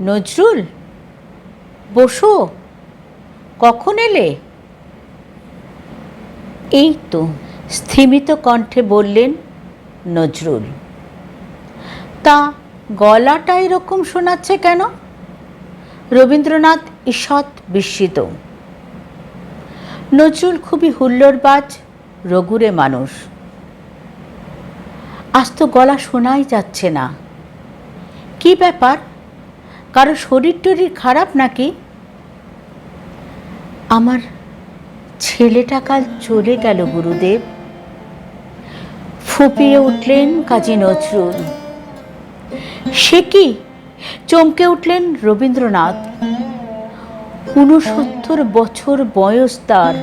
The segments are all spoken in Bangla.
নজরুল? বসো। কখন এলে? এই তো স্থিমিত কণ্ঠে বললেন নজরুল। তা গলাটা এরকম শোনাচ্ছে কেন? রবীন্দ্রনাথ ঈষৎ বিস্মিত। নজরুল খুবই হুল্লোড়বাজ, রঘুরে মানুষ। আজ তো গলা শোনাই যাচ্ছে না। কি ব্যাপার? কারও শরীর টরীর খারাপ নাকি? আমার ছেলেটা কাল চলে গেল, গুরুদেব। ফুপিয়ে উঠলেন কাজী নজরুল। সে কি? চমকে উঠলেন রবীন্দ্রনাথ। ঊনসত্তর বছর বয়স তার।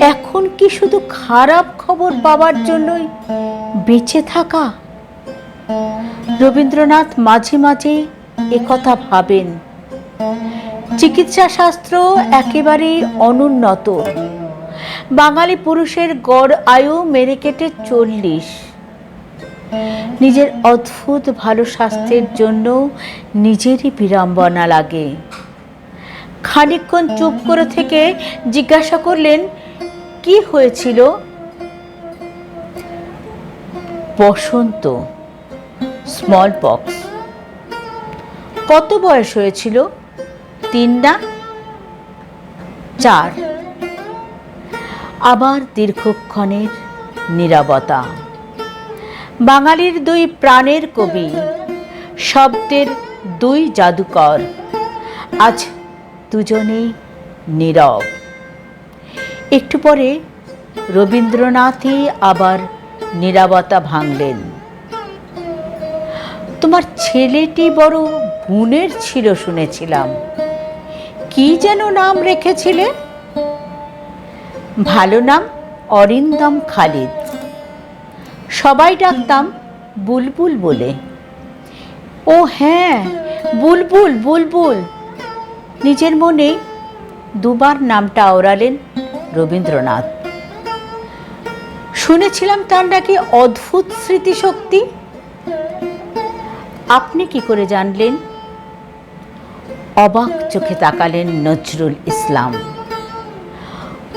এখন কি শুধু খারাপ খবর পাওয়ার জন্যই বেঁচে থাকা? রবীন্দ্রনাথ মাঝে মাঝে একথা ভাবেন। চিকিৎসা শাস্ত্র একেবারেই অনুন্নত। বাঙালি পুরুষের গড় আয়ু মেরে কেটে চল্লিশ। নিজের অদ্ভুত ভালো স্বাস্থ্যের জন্য নিজেরই বিড়ম্বনা লাগে। খানিকক্ষণ চুপ করে থেকে জিজ্ঞাসা করলেন, কি হয়েছিল? বসন্ত। স্মল পক্স কত বয়স হয়েছিল? তিন না? চার। আবার দীর্ঘক্ষণের নীরবতা। বাঙালির দুই প্রাণের কবি, শব্দের দুই জাদুকর, আজ দুজনেই নীরব। একটু পরে রবীন্দ্রনাথই আবার নীরবতা ভাঙলেন। তোমার ছেলেটি বড় গুণের ছিল শুনেছিলাম। কি যেন নাম রেখেছিলে? ভালো নাম অরিন্দম খালিদ। সবাই ডাকতাম বুলবুল বলে। ও হ্যাঁ বুলবুল বুলবুল। নিজের মনে দুবার নামটা ওড়ালেন রবীন্দ্রনাথ। শুনেছিলাম তার নাকি অদ্ভুত স্মৃতিশক্তি। আপনি কি করে জানলেন? অবাক চোখে তাকালেন নজরুল ইসলাম।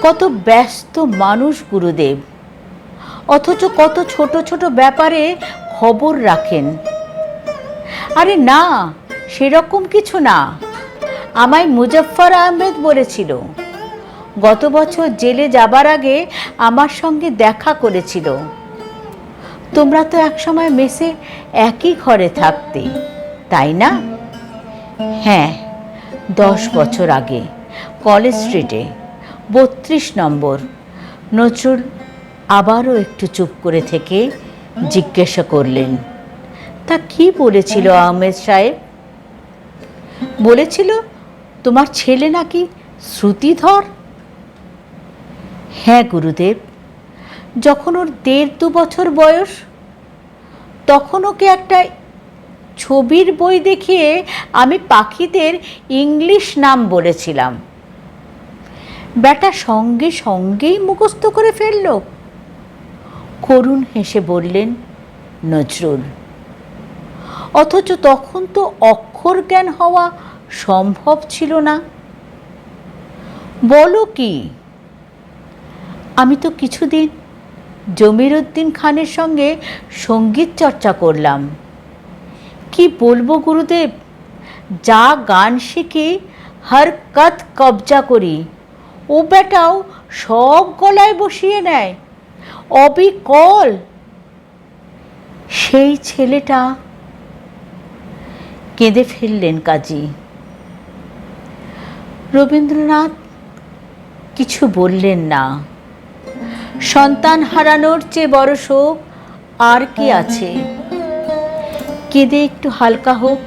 কত ব্যস্ত মানুষ গুরুদেব। অথচ কত ছোট ছোট ব্যাপারে খবর রাখেন। আরে না, সেরকম কিছু না। আমায় মুজফ্ফর আহমেদ বলেছিল, গত বছর জেলে যাবার আগে আমার সঙ্গে দেখা করেছিল। তোমরা তো একসময় মেসে একই ঘরে থাকতে, তাই না? হ্যাঁ দশ বছর আগে কলেজ স্ট্রিটে বত্রিশ নম্বর নজরুল আবারও একটু চুপ করে থেকে জিজ্ঞাসা করলেন, তা কি বলেছিল আহমেদ সাহেব? বলেছিল, তোমার ছেলে নাকি শ্রুতিধর? হ্যাঁ গুরুদেব। যখন ওর দেড় দু বছর বয়স, তখন ওকে একটা ছবির বই দেখিয়ে আমি পাখিদের ইংলিশ নাম বলেছিলাম। ব্যাটা সঙ্গে সঙ্গেই মুখস্থ করে ফেলল। করুণ হেসে বললেন, নজরুল, অথচ তখন তো অক্ষর জ্ঞান হওয়া সম্ভব ছিল না। বলো কি, আমি তো কিছুদিন জমির উদ্দিন খানের সঙ্গে সংগীত চর্চা করলাম। কি বলব গুরুদেব? যা গান শিখি, হর কত কবজা করি। ও বেটাও সব গলায় বসিয়ে নেয়। অবিকল। সেই ছেলেটা কেঁদে ফেললেন কাজী। রবীন্দ্রনাথ কিছু বললেন না। সন্তান হারানোর চেয়ে বড় শোক আর কি আছে? কেঁদে একটু হালকা হোক।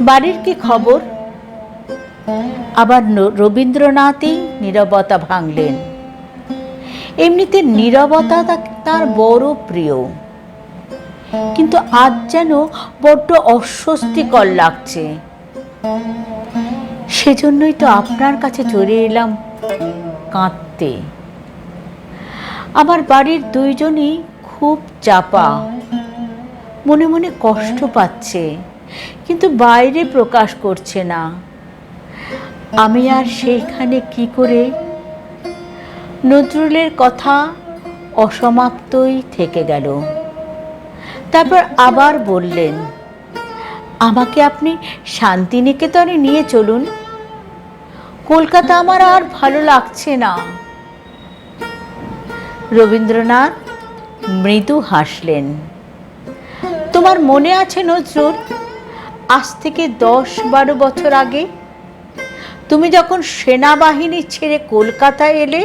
বাড়ির কি খবর? আবার রবীন্দ্রনাথই নীরবতা ভাঙলেন। এমনিতে নীরবতা তার বড় প্রিয়। কিন্তু আজ যেন বড্ড অস্বস্তিকর লাগছে। সেজন্যই তো আপনার কাছে চলে এলাম। কাঁদতে। আমার বাড়ির দুইজনই খুব চাপা। মনে মনে কষ্ট পাচ্ছে, কিন্তু বাইরে প্রকাশ করছে না। আমি আর সেইখানে কি করে? নজরুলের কথা অসমাপ্তই থেকে গেল। তারপর আবার বললেন, আমাকে আপনি শান্তিনিকেতনে নিয়ে চলুন। কলকাতা আমার আর ভালো লাগছে না। রবীন্দ্রনাথ মৃদু হাসলেন। তোমার মনে আছে নজরুল? আজ থেকে দশ বারো বছর আগে তুমি যখন সেনাবাহিনী ছেড়ে কলকাতায় এলে,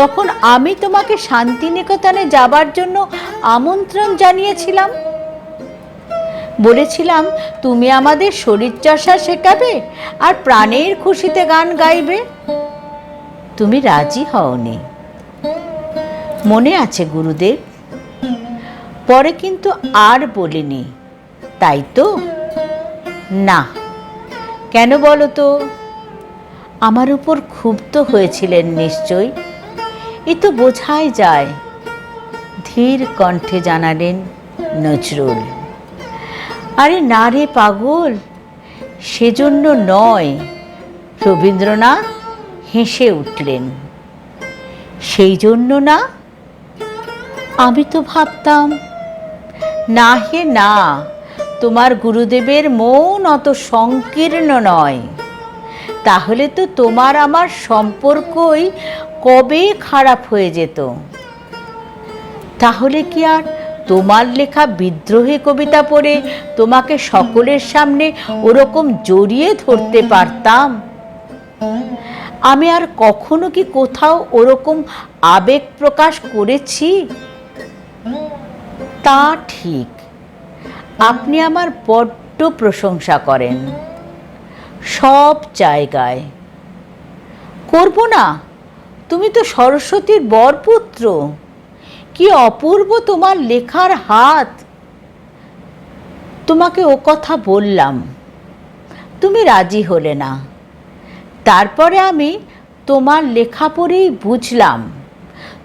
তখন আমি তোমাকে শান্তিনিকেতনে যাবার জন্য আমন্ত্রণ জানিয়েছিলাম। বলেছিলাম, তুমি আমাদের শরীরচর্চা শেখাবে আর প্রাণের খুশিতে গান গাইবে? তুমি রাজি হওনি। মনে আছে গুরুদেব? পরে কিন্তু আর বলিনি। তাই তো? না। কেন বলো তো? আমার উপর ক্ষুব্ধ হয়েছিলেন নিশ্চয়। এ তো বোঝাই যায়। ধীর কণ্ঠে জানালেন নজরুল। আরে না রে পাগল, সেজন্য নয়। রবীন্দ্রনাথ হেসে উঠলেন সেই জন্য না, আমি তো ভাবতাম, না হে না, তোমার গুরুদেবের মন অত সংকীর্ণ নয়। তাহলে তো তোমার আমার সম্পর্কই কবে খারাপ হয়ে যেত? তাহলে কি আর তোমার লেখা বিদ্রোহী কবিতা পড়ে তোমাকে সকলের সামনে ওরকম জড়িয়ে ধরতে পারতাম। আমি আর কখনো কি কোথাও ওরকম আবেগ প্রকাশ করেছি? তা ঠিক। আপনি আমার বড্ড প্রশংসা করেন। সব জায়গায়। করব না? তুমি তো সরস্বতীর বরপুত্র। কি অপূর্ব তোমার লেখার হাত। তোমাকে ও কথা বললাম, তুমি রাজি হলে না। তারপরে আমি তোমার লেখা পড়েই বুঝলাম,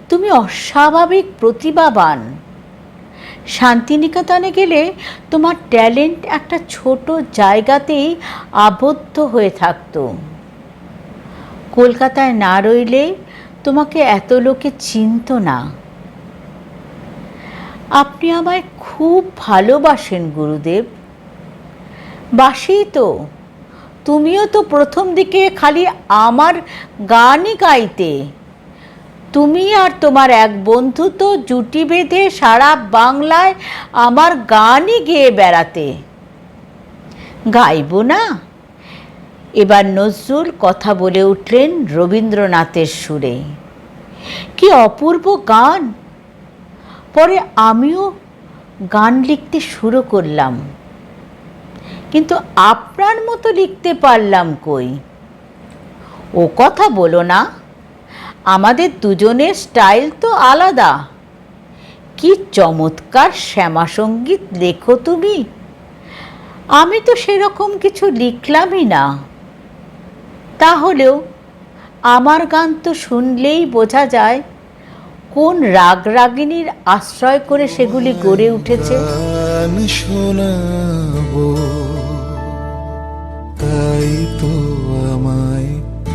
তুমি অস্বাভাবিক প্রতিভাবান। শান্তিনিকেতনে গেলে তোমার ট্যালেন্ট একটা ছোট জায়গাতেই আবদ্ধ হয়ে থাকতো। কলকাতায় না রইলে তোমাকে এত লোকে চিনত না। আপনি আমায় খুব ভালোবাসেন, গুরুদেব। বাসি তো। তুমিও তো প্রথম দিকে খালি আমার গানই গাইতে। তুমি আর তোমার এক বন্ধু তো জুটি বেঁধে সারা বাংলায় আমার গানই গেয়ে বেড়াতে। গাইব না। এবার নজরুল কথা বলে উঠলেন রবীন্দ্রনাথের সুরে। কি অপূর্ব গান! পরে আমিও গান লিখতে শুরু করলাম। কিন্তু আপনার মতো লিখতে পারলাম কই? ও কথা বলো না, আমাদের দুজনের স্টাইল তো আলাদা। কি চমৎকার শ্যামাসঙ্গীত লেখো তুমি। আমি তো সেরকম কিছু লিখলামই না। তাহলেও আমার গান তো শুনলেই বোঝা যায় কোন রাগ রাগিনীর আশ্রয় করে সেগুলি গড়ে উঠেছে? তাই তো আমায়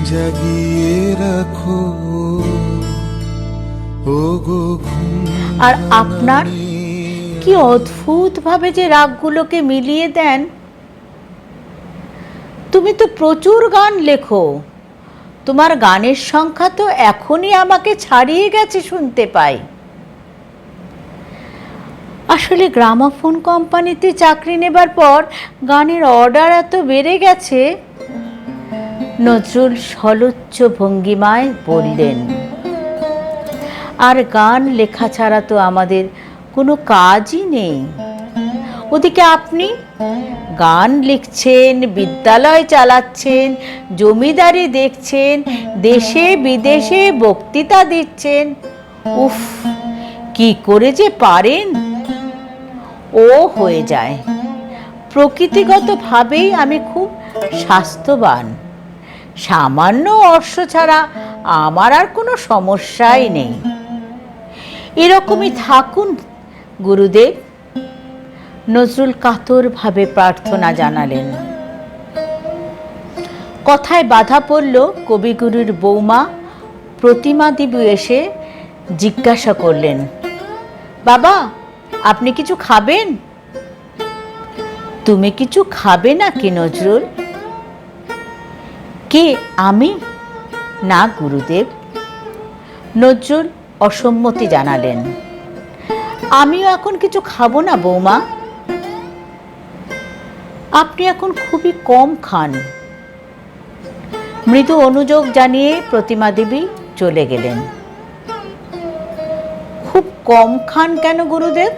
জাগিয়ে রাখো। আর আপনার? কি অদ্ভুতভাবে যে রাগগুলোকে মিলিয়ে দেন। তুমি তো প্রচুর গান লেখো। তোমার গানের সংখ্যা তো এখনই আমাকে ছাড়িয়ে গেছে শুনতে পাই। আসলে গ্রামাফোন কোম্পানিতে চাকরি নেবার পর গানের অর্ডার এত বেড়ে গেছে। নজরুল সলোচ্চ ভঙ্গিমায় বললেন, আর গান লেখা ছাড়া তো আমাদের কোনো কাজই নেই। ওদিকে আপনি গান লিখছেন, বিদ্যালয় চালাচ্ছেন, জমিদারি দেখছেন, দেশে বিদেশে বক্তৃতা দিচ্ছেন। উফ, কি করে যে পারেন? ও হয়ে যায়। প্রকৃতিগতভাবেই আমি খুব স্বাস্থ্যবান। সামান্য অর্শ ছাড়া আমার আর কোনো সমস্যাই নেই। এরকমই থাকুন, গুরুদেব। নজরুল কাতরভাবে প্রার্থনা জানালেন। কথায় বাধা পড়ল কবিগুরুর বৌমা। প্রতিমা দেবী এসে জিজ্ঞাসা করলেন, বাবা, আপনি কিছু খাবেন? তুমি কিছু খাবে না কি নজরুল? কে, আমি? না, গুরুদেব। নজরুল অসম্মতি জানালেন, আমিও এখন কিছু খাব না বৌমা। আপনি এখন খুবই কম খান। মৃদু অনুযোগ জানিয়ে প্রতিমা দেবী চলে গেলেন। খুব কম খান কেন গুরুদেব?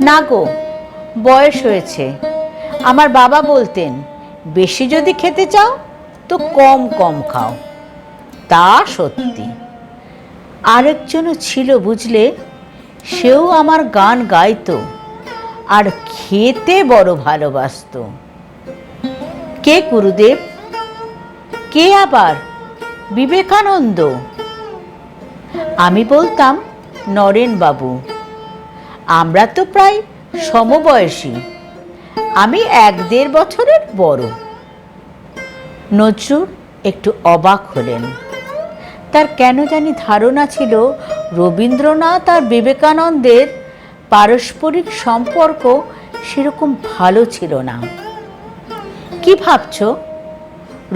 না গো, বয়স হয়েছে। আমার বাবা বলতেন, বেশি যদি খেতে চাও, তো কম কম খাও। তা সত্যি। আরেকজনও ছিল বুঝলে, সেও আমার গান গাইতো। আর খেতে বড় ভালোবাসতো। কে গুরুদেব? কে আবার? বিবেকানন্দ। আমি বলতাম নরেন বাবু আমরা তো প্রায় সমবয়সী। আমি এক দেড় বছরের বড়। নজরুল একটু অবাক হলেন। তার কেন জানি ধারণা ছিল, রবীন্দ্রনাথ আর বিবেকানন্দের পারস্পরিক সম্পর্ক সেরকম ভালো ছিল না। কি ভাবছ?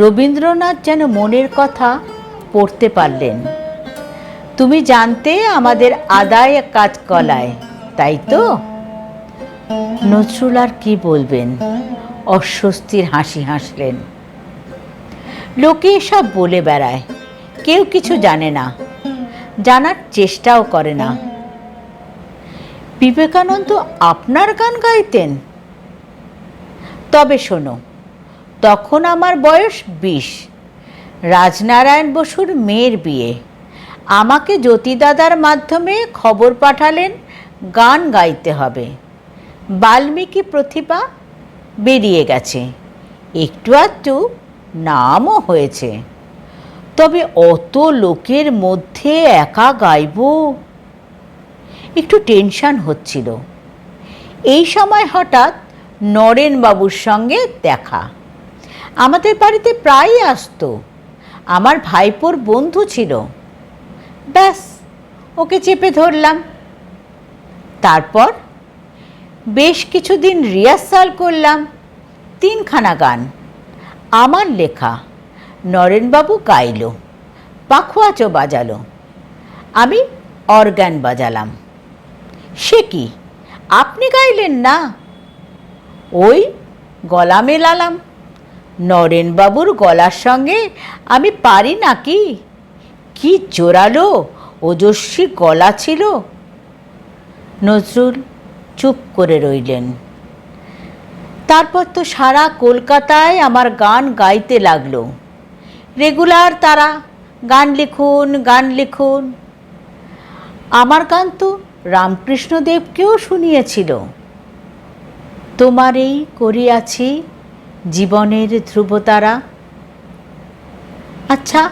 রবীন্দ্রনাথ যেন মনের কথা পড়তে পারলেন। তুমি জানতে আমাদের আদায় কাজ কলায় তাই তো? নজরুল আর কি বলবেন? অস্বস্তির হাসি হাসলেন। লোকে এসব বলে বেড়ায়, কেউ কিছু জানে না, জানার চেষ্টাও করে না। বিবেকানন্দ আপনার গান গাইতেন? তবে শোনো, তখন আমার বয়স বিশ। রাজনারায়ণ বসুর মেয়ের বিয়ে। আমাকে জ্যোতিদাদার মাধ্যমে খবর পাঠালেন, গান গাইতে হবে। বাল্মীকি প্রতিভা বেরিয়ে গেছে। একটু আধটু নামও হয়েছে। তবে অত লোকের মধ্যে একা গাইব? একটু টেনশন হচ্ছিল। এই সময় হঠাৎ নরেন বাবুর সঙ্গে দেখা। আমাদের বাড়িতে প্রায়ই আসতো। আমার ভাইপোর বন্ধু ছিল। ব্যাস, ওকে চেপে ধরলাম। তারপর বেশ কিছুদিন রিহার্সাল করলাম। তিনখানা গান, আমার লেখা, নরেনবাবু গাইল, পাখোয়াচো বাজালো। আমি অর্গান বাজালাম। সে কি? আপনি গাইলেন না? ওই গলা মেলালাম নরেনবাবুর গলার সঙ্গে আমি পারি নাকি? কি জোরালো ওজস্বী গলা ছিল। নজরুল চুপ করে রইলেন। তারপর তো সারা কলকাতায় আমার গান গাইতে লাগল। রেগুলার তারা গান লিখুন গান লিখুন। আমার গান তো রামকৃষ্ণদেবকেও শুনিয়েছিল। তোমার এই করিয়াছি জীবনের ধ্রুবতারা। আচ্ছা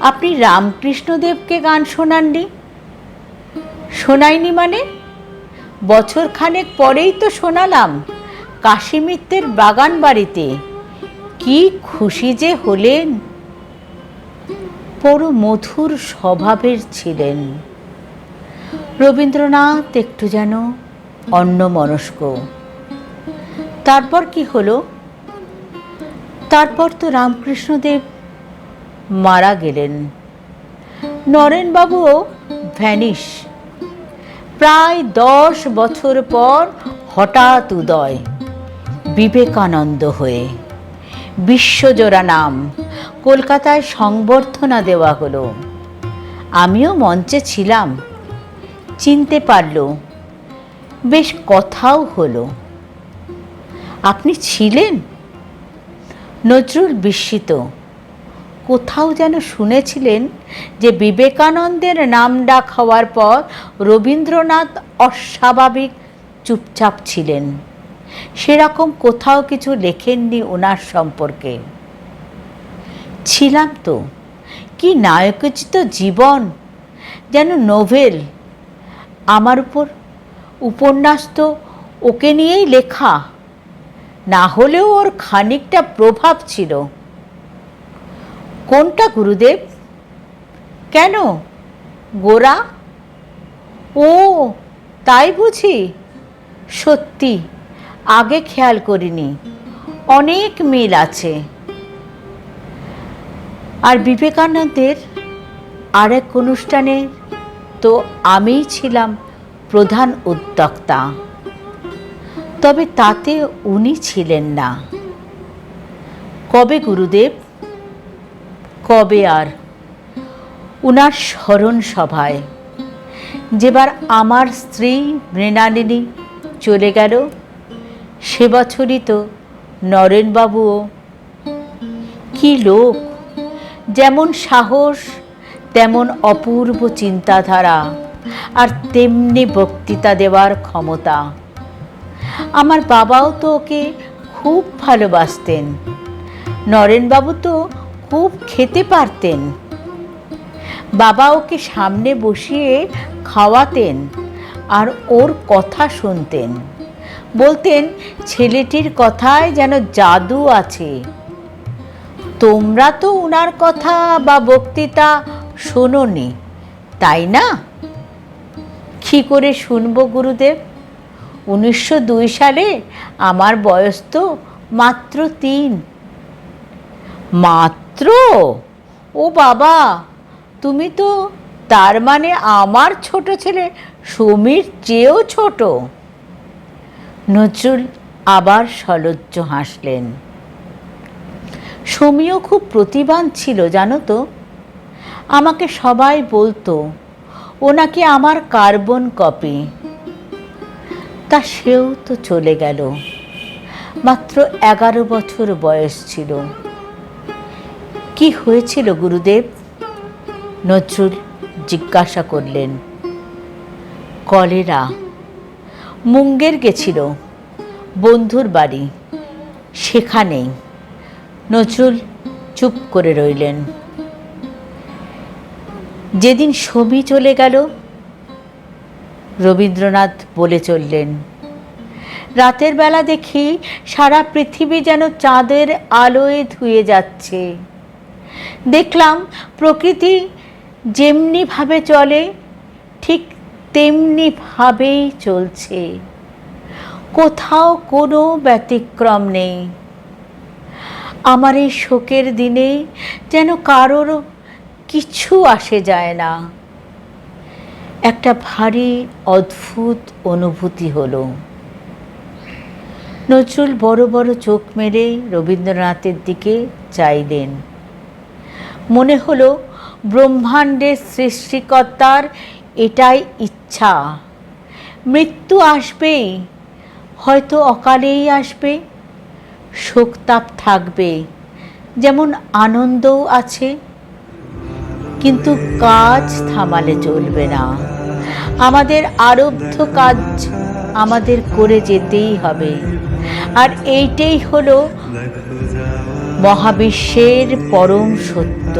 আপনি রামকৃষ্ণদেবকে গান শোনাননি? শোনাইনি মানে? বছর খানেক পরেই তো শোনালাম কাশী মিত্রের বাগান বাড়িতে কি খুশি যে হলেন। বড় মধুর স্বভাবের ছিলেন। রবীন্দ্রনাথ একটু যেন অন্যমনস্ক। তারপর কি হলো? তারপর তো রামকৃষ্ণদেব মারা গেলেন। নরেনবাবুও ভ্যানিশ। প্রায় দশ বছর পর হঠাৎ উদয়, বিবেকানন্দ হয়ে। বিশ্বজোড়া নাম, কলকাতায় সংবর্ধনা দেওয়া হলো। আমিও মঞ্চে ছিলাম। চিনতে পারল। বেশ কথাও হলো। আপনি ছিলেন? নজরুল বিস্মিত। কোথাও যেন শুনেছিলেন যে বিবেকানন্দের নাম ডাক হওয়ার পর রবীন্দ্রনাথ অস্বাভাবিক চুপচাপ ছিলেন। সেরকম কোথাও কিছু লেখেননি ওনার সম্পর্কে। ছিলাম তো। কি নায়কোচিত জীবন। যেন নোভেল। আমার উপর। উপন্যাস তো ওকে নিয়েই লেখা। না হলেও ওর খানিকটা প্রভাব ছিল। কোনটা, গুরুদেব? কেন? গোরা? ও, তাই বুঝি? সত্যি, আগে খেয়াল করিনি। অনেক মিল আছে। আর বিবেকানন্দের আরেক অনুষ্ঠানে তো আমিই ছিলাম প্রধান উদ্যোক্তা। তবে তাতে উনি ছিলেন না। কবে গুরুদেব? কবে আর? উনার স্মরণ সভায়। যেবার আমার স্ত্রী মৃণালিনী চলে গেল, সে বছরই তো নরেনবাবুও। কি লোক! যেমন সাহস তেমন অপূর্ব চিন্তাধারা আর তেমনি বক্তৃতা দেওয়ার ক্ষমতা। আমার বাবাও তো ওকে খুব ভালোবাসতেন। নরেনবাবু তো খুব খেতে পারতেন। বাবা ওকে সামনে বসিয়ে খাওয়াতেন আর ওর কথা শুনতেন। বলতেন, ছেলেটির কথায় যেন জাদু আছে। তোমরা তো ওনার কথা বা বক্তৃতা শোনোনি, তাই না? কি করে শুনব গুরুদেব? উনিশশো দুই সালে আমার বয়স তো মাত্র তিন। মাত্র? ও বাবা, তুমি তো তার মানে আমার ছোট ছেলে, সমীর চেয়েও ছোট। নজরুল আবার সলজ্জ হাসলেন। সমীও খুব প্রতিবান ছিল, জানো তো? আমাকে সবাই বলতো, ও নাকি আমার কার্বন কপি। তা সেও তো চলে গেল। মাত্র এগারো বছর বয়স ছিল। কি হয়েছিল, গুরুদেব? নজরুল জিজ্ঞাসা করলেন। কলেরা, মুঙ্গের গেছিল, বন্ধুর বাড়ি, সেখানেই। নজরুল চুপ করে রইলেন। যেদিন ছবি চলে গেল, রবীন্দ্রনাথ বলে চললেন, রাতের বেলা দেখি সারা পৃথিবী যেন চাঁদের আলোয় ধুয়ে যাচ্ছে। দেখলাম প্রকৃতি যেমনিভাবে চলে, ঠিক তেমনিভাবেই চলছে। কোথাও কোনো ব্যতিক্রম নেই। আমার এই শোকের দিনে যেন কারোর কিছু আসে যায় না। একটা ভারী, অদ্ভুত অনুভূতি হলো। নজরুল বড় বড় চোখ মেরে রবীন্দ্রনাথের দিকে চাইলেন। মনে হলো ব্রহ্মাণ্ডের সৃষ্টিকর্তার এটাই ইচ্ছা। মৃত্যু আসবেই, হয়তো অকালেই আসবে। শোকতাপ থাকবে, যেমন আনন্দও আছে। কিন্তু কাজ থামালে চলবে না। আমাদের আরব্ধ কাজ আমাদের করে যেতেই হবে। আর এইটাই হল মহাবিশ্বের পরম সত্য।